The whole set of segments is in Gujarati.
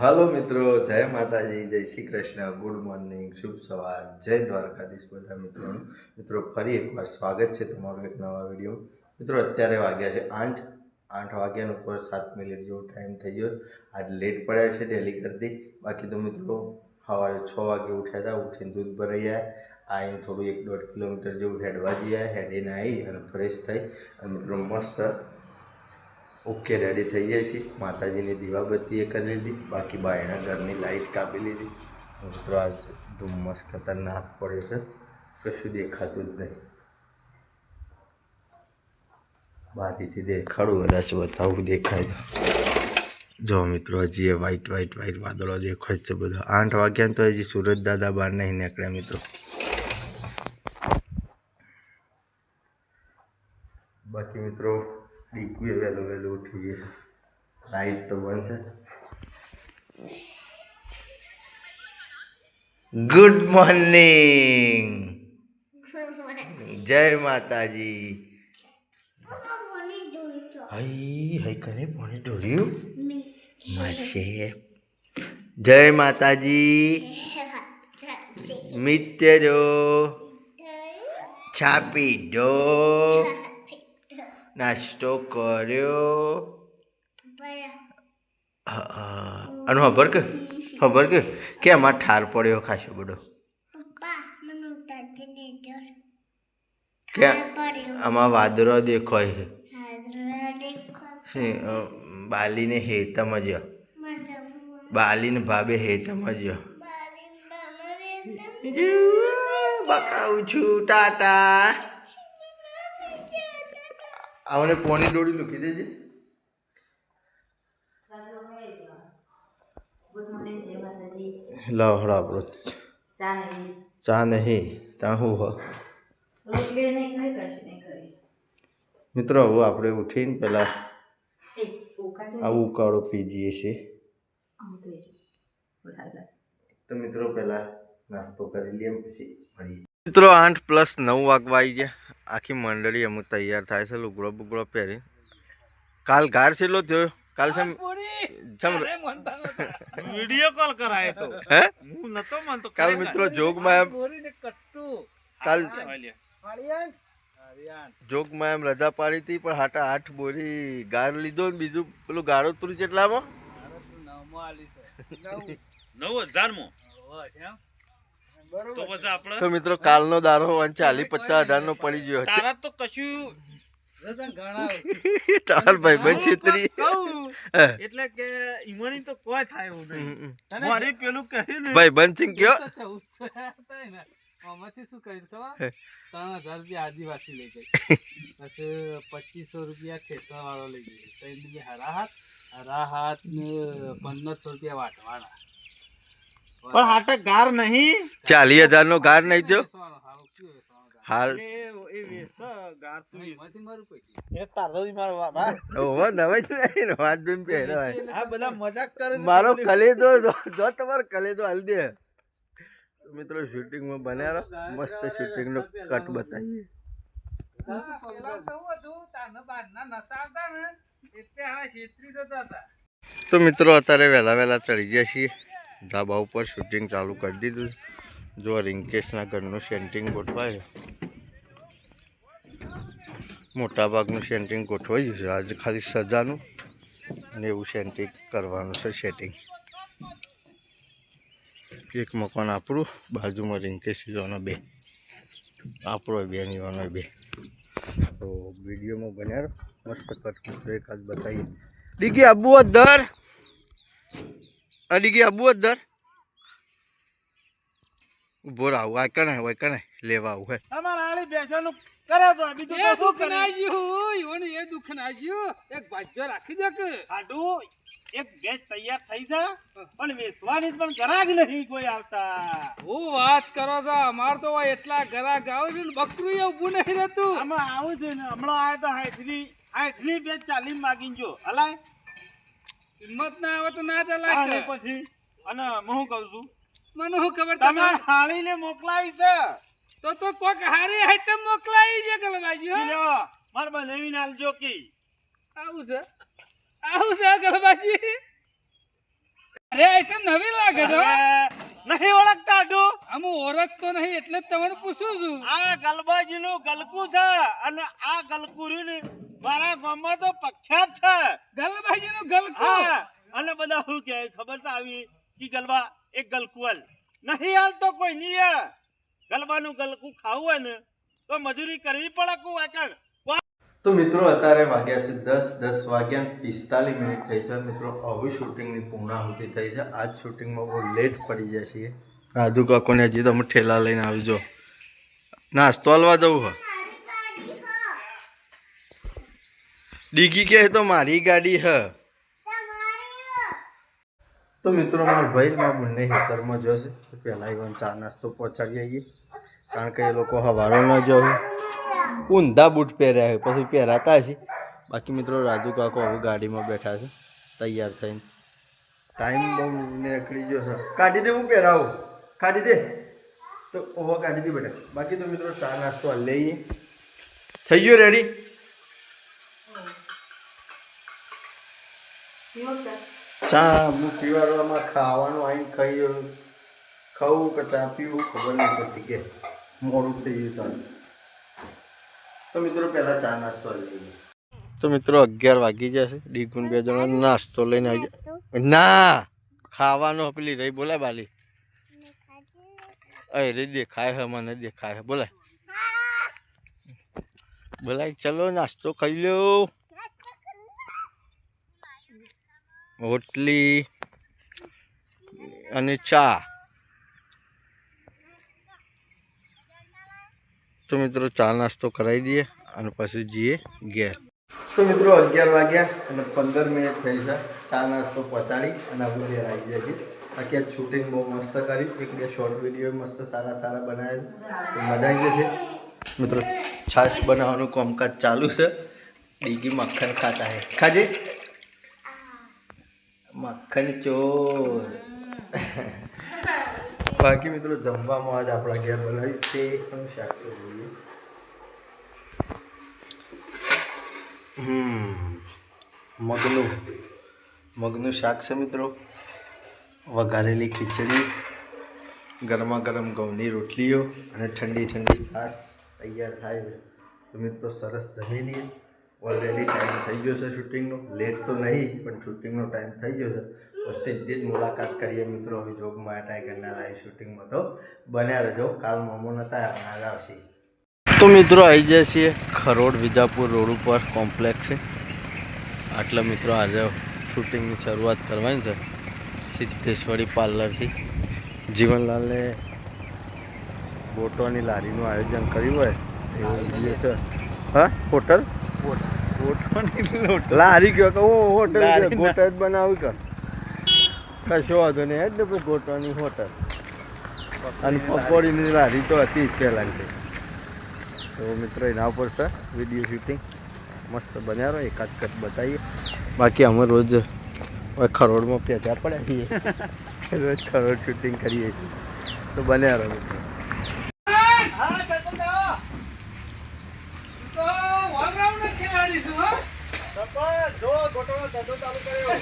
હલો મિત્રો, જય માતાજી, જય શ્રી કૃષ્ણ, ગુડ મોર્નિંગ, શુભ સવાર, જય દ્વારકાધીશ બધા મિત્રોનું મિત્રો, ફરી એકવાર સ્વાગત છે તમારું એક નવા વીડિયો. મિત્રો, અત્યારે વાગ્યા છે આઠ આઠ વાગ્યાનો ઉપર સાત મિનિટ જેવો ટાઈમ થઈ ગયો. આજ લેટ પડ્યા છે ડેલી કરતી બાકી તો મિત્રો, સવારે છ વાગે ઉઠ્યા હતા, ઉઠીને દૂધ ભરાઈ આવ્યા આવીને થોડું એક દોઢ કિલોમીટર જેવું હેડવા જઈએ હેડીને આવી અને ફ્રેશ થઈ. અને મિત્રો, મસ્ત ઓકે રેડી થઈ જાય છે. માતાજીની દીવાબત્તી એ કરી લીધી. બાકી બાયણા ઘરની લાઈટ કાપી લીધી. મિત્રો, આજ ધુમ્મસ ખતરનાક પડ્યો છે. કશું દેખાતું જ નહીં. બાતીથી દેખાડું કદાચ બતાવું, દેખાય છે. જો મિત્રો, હજી એ વ્હાઈટ વ્હાઈટ વ્હાઈટ વાદળો દેખાય છે બધા. આઠ વાગ્યા તો હજી સુરત દાદા બહાર નહીં નીકળ્યા મિત્રો. બાકી મિત્રો ડીકુ એ વહેલું વહેલું ઉઠી ગયું છે લાઈટ તો બંધ છે ગુડ મોર્નિંગ જય માતાજી હઈ હઈ કને પાણી ઢોળ્યું માસે જય માતાજી મિત્ય જો છાપી દો નાસ્તો કર્યો. અને ખબર કે? ખબર કે? કેમ આ ઠાર પડ્યો ખાસો બધો? કે આમાં વાદળો દેખાય છે. બાલીને હેતમાં જ. બાલીને ભાભે હેતમાં જ. બકાવું છું ટાટા. આવને પોની દોડી લૂકી દેજે. લાવ હળા આપણો. ચા નહીં. ચા નહીં ત્યાં હું હ. મિત્રો હવે આપણે ઉઠીને પહેલાં આ ઉકાળો પી જઈએ છીએ. તો મિત્રો પહેલાં નાસ્તો કરી લઈએ પછી મળીએ. મિત્રો આઠ પ્લસ નવ વાગવા આવી ગયા. આખી મંડળી અમુક તૈયાર થાય છે લુગડો બુગડો પહેરી. કાલ ગાર છેલ્લો થયો કાલ છે વિડિયો કોલ કરાય તો. હે? હું નતો માનતો. કાલ મિત્રો જોગમાં એમ કાલ જોગમાં એમ રજા પાડી હતી પણ હાટા આઠ બોરી ગાર લીધો ને બીજું પેલું ગાળો તું કેટલામાં નવ. હજાર. માં તો પછી આપણે તો મિત્રો કાલનો દારો વન ચાલી પચાસ હજારનો પડી ગયો તારા તો કશું તાર ભાઈ છેતરી. એટલે કે ઈમાની તો કોઈ થાય એવું નહીં. હમ. પેલું કર્યું ને. ભાઈ બનસિંગ કયો? આમાંથી શું કર્યું ખબર? ત્રણ હજાર રૂપિયા આદિવાસી લઈ ગઈ. પછી પચીસો રૂપિયા ખેતર વાળો લઈ ગયો. ત્રણ રૂપિયા હરા હાથ હરા હાથ ને પંદરસો રૂપિયા વાટવાના. પણ હાટે ગાર નહીં. ચાલીસ હજારનો ગાર નહીં થયો? હાલ. એ એ વેસ ગાર તું નહીં, એમાંથી મારું કલેજો જો તમારો કલેજો હાલ દે. મિત્રો શૂટિંગમાં બન્યા રહો મસ્ત શૂટિંગનો કટ બતાવીએ. ને તો મિત્રો અત્યારે વહેલા વહેલા ચડી ગયા છીએ. ધાબા ઉપર શૂટિંગ ચાલુ કરી દીધું જો રિંકેશના ઘરનું સેન્ટિંગ ગોઠવાય. મોટાભાગનું સેન્ટિંગ ગોઠવાઈ ગયું છે. આજે ખાલી સજાનું અને એવું સેન્ટિંગ કરવાનું છે સેટિંગ એક મકાન આપણું, બાજુમાં રિંકેશ યોનો બે. આપણો બે ને યોનો બે. તો વિડીયોમાં બન્યા મસ્ત કટ એકાદ બતાવીએ. ડીગી આબુ દર. આ ડીગી આબુ દર ઊભો રાવ આ કણે હોય કણે લેવા આવું હે. અમારા આલી બેસવાનું કરે તો બીજું એ તો શું ના જ્યું ઈવોને એ દુખ ના જ્યું એક ભાજ્યો રાખી દે કે. હાડું એક ભેંસ તૈયાર થઈ જા પણ વેચવાની પણ ગરાગ નહીં કોઈ આવતા. હું વાત કરો છો અમાર તો એટલા ગરા ગાવ છે ને બકરું એ ઊભું નહીં રહેતું. આમાં આવું છે ને હમણાં આવ્યો તો હાઈઠની હાઈઠની બેચ ચાલી માગીને જો હલાય. હિંમત ના આવે તો ના અને ચલાય પછી અને હું શું કહું છું મને શું ખબર તમે હાળીને મોકલાવી છે. તો તો કોક હારી આઈટમ મોકલાવી છે ગલબાજી. લ્યો, મારે બનાવીને આલજો કી. આવું છે? આવું છે ગલબાજી? અરે આઈટમ નવી લાગે છે નહીં ઓળખતા તું? આમ ઓળખતો નહીં એટલે તમને પૂછું છું. આ ગલબાજીનું ગલકું છે અને આ ગલકુરી ને મારા ગામમાં તો પ્રખ્યાત છે. ગલબાજી નું ગલકું અને બધા શું કહે? ખબર છે આવી કે ગલબા એક ગલકુઅલ નહીં હાલ તો કોઈ નહીં હે. ગલબાનું ગલકું ખાવું હોય ને તો મજૂરી કરવી પડે કુ વાકણ? તો મિત્રો અત્યારે વાગ્યા છે દસ દસ વાગ્યા પિસ્તાલીસ મિનિટ થઈ છે. મિત્રો હવે શૂટિંગની પૂર્ણાહુતિ થઈ છે. આજ શૂટિંગમાં બહુ લેટ પડી જાય છે. રાજુ કાકોને હજી તમે ઠેલા લઈને આવજો નાસ્તો હલવા જવું હો? ડીગી કે તો મારી ગાડી હ. તો મિત્રો, મારા ભાઈ મારા બંને ખેતરમાં જશે. પહેલાં even ચા નાસ્તો પહોંચાડી આવીએ. કારણ કે એ લોકો હવારો ન જવું. ઊંધા બૂટ પહેર્યા હોય પછી પહેરાતા હશે. બાકી મિત્રો, રાજુ કાકો હવે ગાડીમાં બેઠા છે. તૈયાર થઈને. ટાઈમ બહુ નીકળી ગયો છે. કાઢી દે હું પહેરાવું. કાઢી દે. તો ઓહો, કાઢી દે બેટા. બાકી તો મિત્રો, ચા નાસ્તો લઈએ થઈ ગયો રેડી ચા? હું પીવાડવામાં ખાવાનું આવીને ખાઈ ખાવું કે ચા પીવું ખબર નહીં પડતી કે મોડું થઈ ગયું તો મિત્રો પહેલાં ચા નાસ્તો લઈ લઈએ. તો મિત્રો અગિયાર વાગી જશે ડીકુન બે જણા નાસ્તો લઈને આવી જાય ના, ખાવાનો પેલી રહી બોલાય બાલી. અરે રે દેખાય હે મને દેખાય હે બોલાય. બોલાય, ચલો, નાસ્તો ખાઈ લો રોટલી અને ચા. તો મિત્રો, ચા નાસ્તો કરાવી દઈએ અને પછી જઈએ ઘેર. તો મિત્રો, અગિયાર વાગ્યા અને પંદર મિનિટ થઈ છે. ચા નાસ્તો પહોંચાડી અને આપણે ઘેર આવી જાય છે બાકી આ શૂટિંગ બહુ મસ્ત કર્યું. એક બે શોર્ટ વીડિયો મસ્ત સારા સારા બનાવ્યા મજા આવી જશે મિત્રો, છાશ બનાવવાનું કામકાજ ચાલુ છે. ડીગી મક્ખન ખાતા હે. ખાજે. મક્ખન ચોર. બાકી મિત્રો, જમવામાં આજ આપણા ઘેર બનાવ્યું છે પણ શાક જોઈએ હમ, મગનું. મગનું શાક છે મિત્રો. વઘારેલી ખીચડી ગરમા ગરમ ઘઉંની રોટલીઓ અને ઠંડી ઠંડી છાશ તૈયાર થાય છે. તો મિત્રો, સરસ જમી લઈએ ઓલરેડી ટાઈમ થઈ ગયો છે શૂટિંગનો લેટ તો નહીં, પણ શૂટિંગનો ટાઈમ થઈ ગયો છે. તો સીધી જ મુલાકાત કરીએ મિત્રો. જોગમાં ટાઈગરના લાઈવ શૂટિંગમાં તો. બન્યા રહેજો. કાલ મોમો નતા, પણ આજ આવશે. તો મિત્રો આવી જાય છીએ ખરોડ વિજાપુર રોડ ઉપર. કોમ્પ્લેક્સ છે. આટલા મિત્રો, આજે શૂટિંગની શરૂઆત કરવાની છે. સિદ્ધેશ્વરી પાર્લરથી. જીવનલાલને બોટોની લારીનું આયોજન કર્યું હોય, એવું છે. હા, હોટલ? લારી ગયો કે હોટલ જ બનાવું કે કશો વાંધો નહીં હેડ ને ગોટવાની હોટલ. અને પકોડીની લારી. તો હતી જ તો મિત્રો એના ઉપર છે વીડિયો શૂટિંગ મસ્ત બન્યા રહો એકાદ કટ બતાવીએ. બાકી અમે રોજ ખરોડમાં પેચા પડ્યા છીએ. રોજ ખરોડ શૂટિંગ કરીએ છીએ. તો બન્યા રહો મિત્રો હા સરપંચ આવો. તો ઓલરાઉન્ડર છું હો સરપંચ જો ગોટોનો ધંધો ચાલુ કર્યો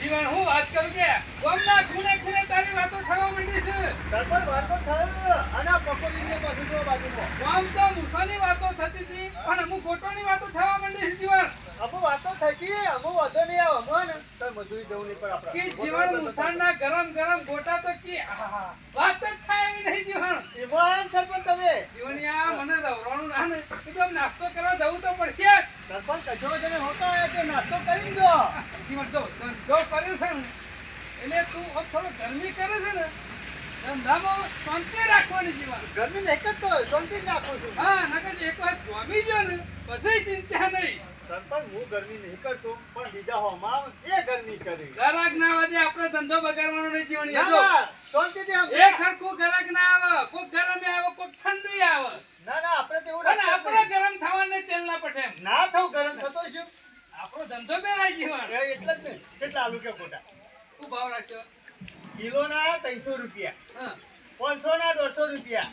જીવન હું વાત કરું કે ગામના ખૂણે ખૂણે તારી વાતો થવા માંડી છે. સરપંચ વાતો થયો અને પકોડીની પાછું જો બાજુમાં ગામ તો મૂસાની વાતો થતી હતી પણ અમુક ગોટોની વાતો થવા માંડી છે જીવન? અમુક વાતો થતી નહીં આવે અમો ને તો મજૂરી જવું નહીં પણ કે જીવન મુસાના ગરમ ગરમ ગોટા તો કે વાત જ થાય એવી નહીં જીવન. એમાં સરપંચ તમે જીવણિયા મને રવરાણું ના ને તું તો નાસ્તો કરવા જવું તો પડશે જ. સરપંચ કચોરો તમે હોતા હોય તો નાસ્તો કરી દો જીવન જો ધંધો કર્યો છે ને એટલે તું આમ થોડો ગરમી કરે છે ને ધંધામાં શાંતિ રાખવાની જીવન ગરમી નહીં કરતો શાંતિ જ રાખું છું હા નકર એક વાર જોમી ગયો ને પછી ચિંતા નહીં સરપંચ હું ગરમી નહીં કરતો પણ બીજા હોમાં એ ગરમી કરી. ગરાક ના વાજે આપણે ધંધો બગાડવાનો નહીં જીવન ના ના એક ગરાક ના આવે કોક ગરમ આવે કોક ઠંડી આવે. ના ના આપણે તો એવું આપણે ગરમ થવાને તેલ ના પઠે ના થવું ગરમ થતો છું આપણો ધંધો બેરાય જીવન એ એટલે જ ને. કેટલા આલુ કે ખોટા શું ભાવ રાખ્યો? કિલોના ત્રણસો રૂપિયા. હા. પાંચસો ના દોઢસો રૂપિયા.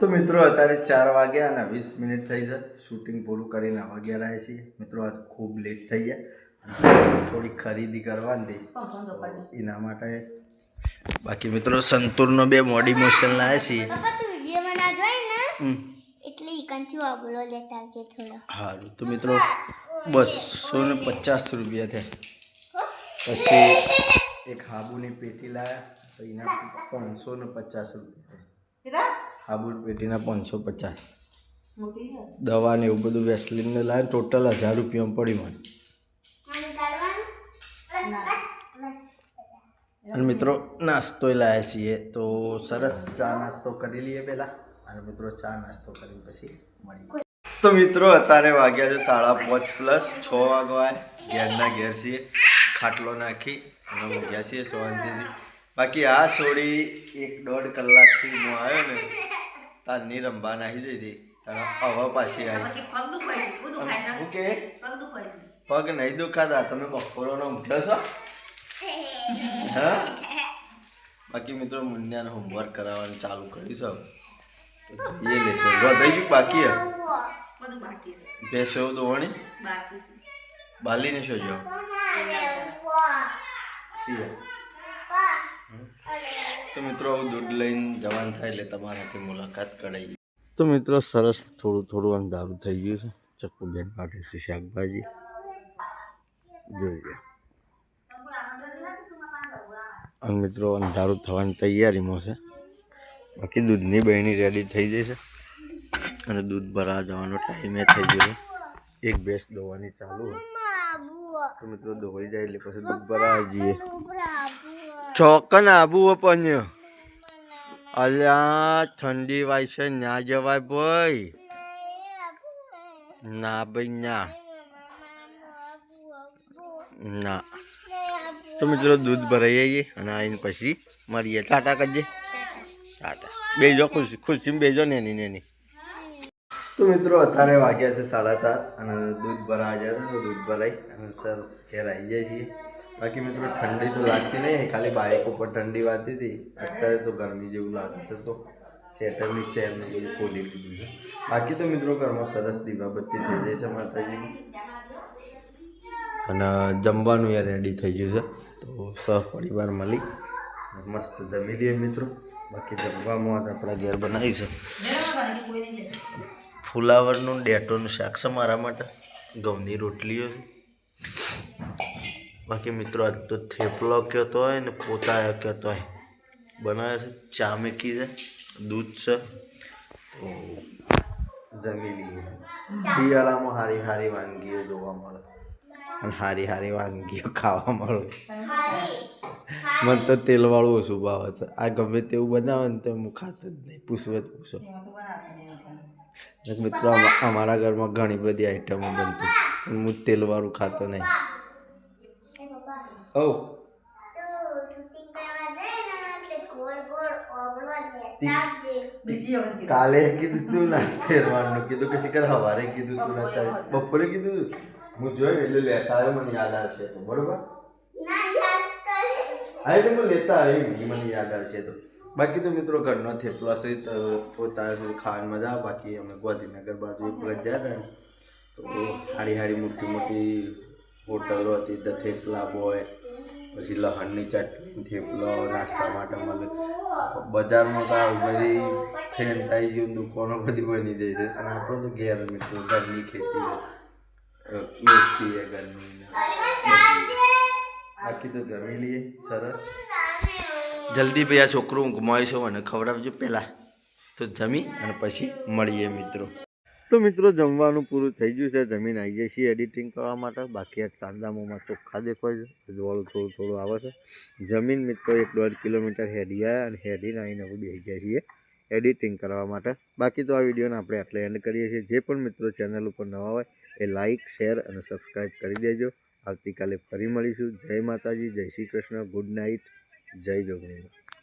તો મિત્રો અત્યારે ચાર વાગ્યા અને વીસ મિનિટ થઈ છે. શૂટિંગ પૂરું કરીને આવા ગયા રહ્યા છીએ. મિત્રો આજ ખૂબ લેટ થઈ ગયા. થોડી ખરીદી કરવાની. હતી એના માટે બાકી મિત્રો સંતૂરનો બે મોડી મોશન આવજે થોડો. સારું તો મિત્રો બસો ને પચાસ રૂપિયા થયા. પછી એક હાબુની પેટી લાવ્યા તો એના પાંચસો ને પચાસ રૂપિયા થયા? હાબુની પેટીના પાંચસો પચાસ. દવા ને એવું બધું વેસલીનને લાવ્યા ટોટલ હજાર રૂપિયામાં પડી મને. મિત્રો નાસ્તો લાવ્યા છીએ. તો સરસ ચા નાસ્તો કરી લઈએ પહેલાં. અને મિત્રો ચા નાસ્તો કરી પછી મળી તો મિત્રો અત્યારે વાગ્યા છે સાડા પાંચ પ્લસ છ વાગવા ઘેરના ઘેર છીએ. ખાટલો નાખી અને મૂક્યા છીએ સોનજીથી બાકી આ છોડી એક દોઢ કલાકથી હું આવ્યો ને તારની રંબા નાખી હતી તારા હવા પાછી આવી. હું કે? પગ નહીં દુખાતા તમે બપોરનો ઊંઘ્યો છો? હા? બાકી મિત્રો મુન્યાને હોમવર્ક કરાવવાનું ચાલુ કરીશું તો જોઈએ લેશે થઈ ગયું બાકી હે બધું બાકી છે. ભેંસો દોવણી બાકી છે. બાલીને શું જો? તો મિત્રો આવું દૂધ લઈને જવાન થાય એટલે તમારાથી મુલાકાત કરાવી. તો મિત્રો સરસ થોડું થોડું અંધારું થઈ ગયું છે. ચક્કુબેન માટે છે શાકભાજી. જોઈએ અને મિત્રો, અંધારું થવાની તૈયારીમાં છે. બાકી દૂધની બહેણી રેડી થઈ જશે અને દૂધ ભરા જવાનો ટાઈમે થઈ ગયો એક ભેંસ દોવાની ચાલુ તો મિત્રો દોવાઈ જાય એટલે પછી દૂધ ભરાઈ જઈએ. ચોકન આબુ પણ અલ્યા, ઠંડી વાય છે. ના જવાય ભાઈ. ના ભાઈ ના ના. તો મિત્રો દૂધ ભરાઈ આવીએ અને આવીને પછી મળીએ. ટાટા કરજે. ટાટા. બેજો, ખુશ ખુશી બેજો ને એની નેની. તો મિત્રો, અત્યારે વાગ્યા છે સાડા સાત અને દૂધ ભરાવા જાય તો દૂધ ભરાઈ અને સરસ ઘેર આવી જાય છીએ. બાકી મિત્રો, ઠંડી તો લાગતી નહીં. ખાલી બાઇક ઉપર ઠંડી વાતી હતી. અત્યારે તો ગરમી જેવું લાગે છે તો શેટરની ચેરને બધું ખોલી દીધું છે. બાકી તો મિત્રો, ઘરમાં સરસ દીવાબત્તી થઈ જાય છે માતાજીની. અને જમવાનું એ રેડી થઈ ગયું છે. તો સહપરિવાર મળી મસ્ત જમી લઈએ મિત્રો. બાકી જમવામાં આજ આપણા ઘેર બનાવી છે. ફુલાવરનું ડેટોનું શાક છે મારા માટે. ઘઉંની રોટલીઓ છે. બાકી મિત્રો આજ તો થેપલો કહેતો હોય ને પોતા કહેતો હોય. બનાવે છે ચા મેકી છે, દૂધ છે. જમી લઈએ. શિયાળામાં હારી હારી વાનગીઓ જોવા મળે. અને હારી હારી વાનગીઓ ખાવા મળે. મને તો તેલવાળું ઓછું ભાવે છે. આ ગમે તેવું બનાવે ને તો હું ખાતો જ નહીં પૂછવું જ પૂછો. મિત્રો અમા- અમારા ઘરમાં ઘણી બધી આઈટમો બનતી. પણ હું તેલવાળું ખાતો નહીં. ઓ કાલે કીધું તું ના ફેરવાનું કીધું કે શિખર હવારે કીધું તું ના બપોરે કીધું હું જોયું એટલે લેતા આવ્યો મને યાદ આવશે તો બરોબર? હા. એટલે હું લેતા આવી મને યાદ આવશે તો. બાકી તો મિત્રો ઘરનો થેપલો છે તો પોતા ખાવાની મજા આવે બાકી અમે ગાંધીનગર બાજુ એક વખત ગયા હતા તો હારી હારી મોટી મોટી હોટલો હતી તો થેપલા બોય પછી લહણની ચટણી થેપલો નાસ્તા માટે મળે બજારમાં તો આવું બધી ફ્રેન્ચાઇઝીઓ દુકાનો બધી બની જાય છે અને આપણો તો ઘેર મિત્રો ઘરની ખેતી છે અ, મેથી છે ઘરની ને બધી. બાકી તો જમી લઈએ સરસ. જલ્દી ભાઈ આ છોકરો ઊંઘમાં છે અને ખવડાવજો પહેલાં. તો જમી અને પછી મળીએ મિત્રો. તો મિત્રો જમવાનું પૂરું થઈ ગયું છે. જમીન આવી જાય છીએ એડિટિંગ કરવા માટે. બાકી આ ચાંદામોમાં ચોખ્ખા દેખાય છે. અજવાળું થોડું થોડું આવે છે. જમીન મિત્રો એક દોઢ કિલોમીટર હેડી આવ્યા અને હેડીને આવીને હવે બેસી જાય છીએ એડિટિંગ કરવા માટે. બાકી તો આ વિડીયોને આપણે આટલે એન્ડ કરીએ છીએ. જે પણ મિત્રો ચેનલ ઉપર નવા હોય એ લાઇક શેર અને સબસ્ક્રાઈબ કરી દેજો. આવતીકાલે ફરી મળીશું. જય માતાજી, જય શ્રી કૃષ્ણ. Good night. જય જોગણી